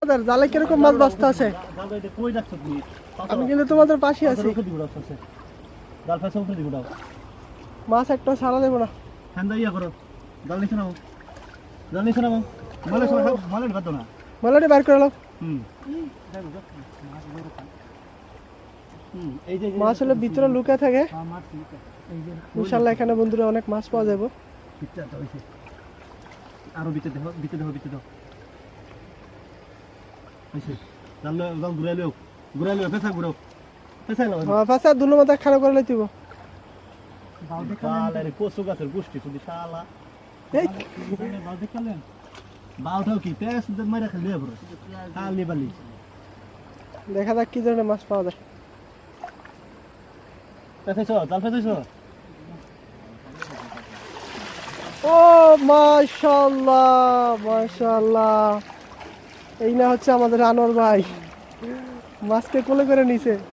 দাদা, জালে কীরকম মাছ আছে? আমি কিন্তু তোমাদের পাশে আছি। মাছ একটা ছাড়া দেবো না। ইয়া করো জাল নিছে নাও। জাল নিছে নাও মালে না যে মাছ হলে ভিতরে লুকিয়ে থাকে। ইনশাল্লাহ এখানে বন্ধুরা অনেক মাছ পাওয়া যাবে। আরও দেখো দেখো দেখো পাশে দুলো মাথা খারাপ করে লইতিব কচু গাছের গোষ্ঠী শুধু শালা। বাউটাও কি পেস মারা খালি খালি বালি। দেখা যাক কি ধরনের মাছ পাওয়া যায় পেছাইছ জাল পেছাইছ ও মাশাল্লাহ মাশাল্লাহ। এই না হচ্ছে আমাদের আনোয়ার ভাই। মাছকে কোলে করে নিছে।